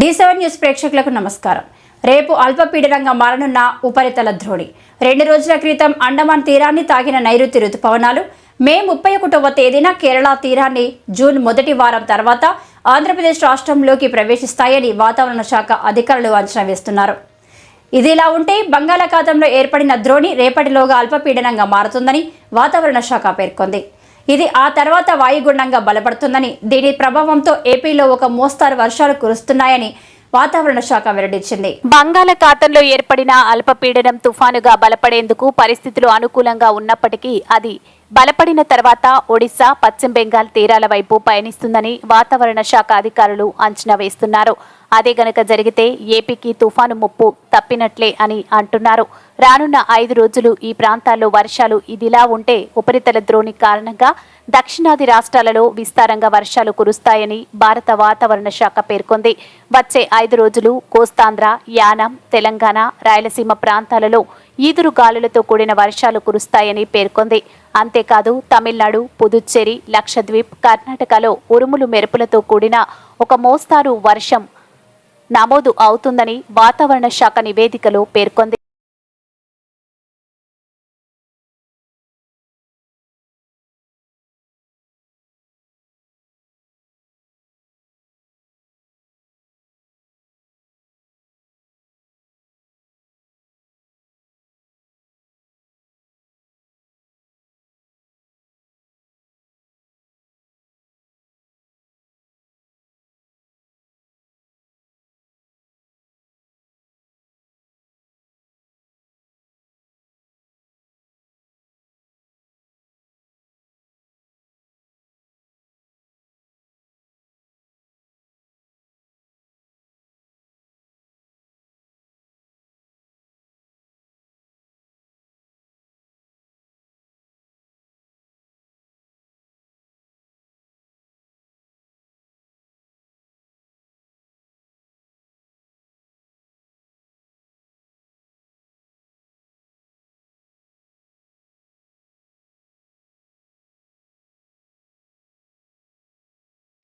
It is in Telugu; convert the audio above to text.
డి సెవెన్ న్యూస్ ప్రేక్షకులకు నమస్కారం. రేపు అల్పపీడనంగా మారనున్న ఉపరితల ద్రోణి. రెండు రోజుల క్రితం అండమాన్ తీరాన్ని తాగిన నైరుతి రుతుపవనాలు మే ముప్పై ఒకటవ తేదీన కేరళ తీరాన్ని జూన్ మొదటి వారం తర్వాత ఆంధ్రప్రదేశ్ రాష్ట్రంలోకి ప్రవేశిస్తాయని వాతావరణ శాఖ అధికారులు అంచనా వేస్తున్నారు. ఇదిలా ఉంటే బంగాళాఖాతంలో ఏర్పడిన ద్రోణి రేపటిలోగా అల్పపీడనంగా మారుతుందని వాతావరణ శాఖ పేర్కొంది. ఇది ఆ తర్వాత వాయుగుండంగా బలపడుతుందని దీని ప్రభావంతో ఏపీలో ఒక మోస్తారు వర్షాలు కురుస్తున్నాయని వాతావరణ శాఖ వెల్లడించింది. బంగాళాఖాతంలో ఏర్పడిన అల్పపీడనం తుఫానుగా బలపడేందుకు పరిస్థితులు అనుకూలంగా ఉన్నప్పటికీ అది బలపడిన తర్వాత ఒడిశా పశ్చిమ బెంగాల్ తీరాల వైపు పయనిస్తుందని వాతావరణ శాఖ అధికారులు అంచనా వేస్తున్నారు. అదే గనక జరిగితే ఏపీకి తుఫాను ముప్పు తప్పినట్లే అని అంటున్నారు. రానున్న ఐదు రోజులు ఈ ప్రాంతాల్లో వర్షాలు ఇదిలా ఉంటే ఉపరితల ద్రోణి కారణంగా దక్షిణాది రాష్ట్రాలలో విస్తారంగా వర్షాలు కురుస్తాయని భారత వాతావరణ శాఖ పేర్కొంది. వచ్చే ఐదు రోజులు కోస్తాంధ్ర యానం తెలంగాణ రాయలసీమ ప్రాంతాలలో ఈదురు గాలులతో కూడిన వర్షాలు కురుస్తాయని పేర్కొంది. అంతేకాదు తమిళనాడు పుదుచ్చేరి లక్షద్వీప్ కర్ణాటకలో ఉరుములు మెరుపులతో కూడిన ఒక మోస్తారు వర్షం నమోదు అవుతుందని వాతావరణ శాఖ నివేదికలో పేర్కొంది.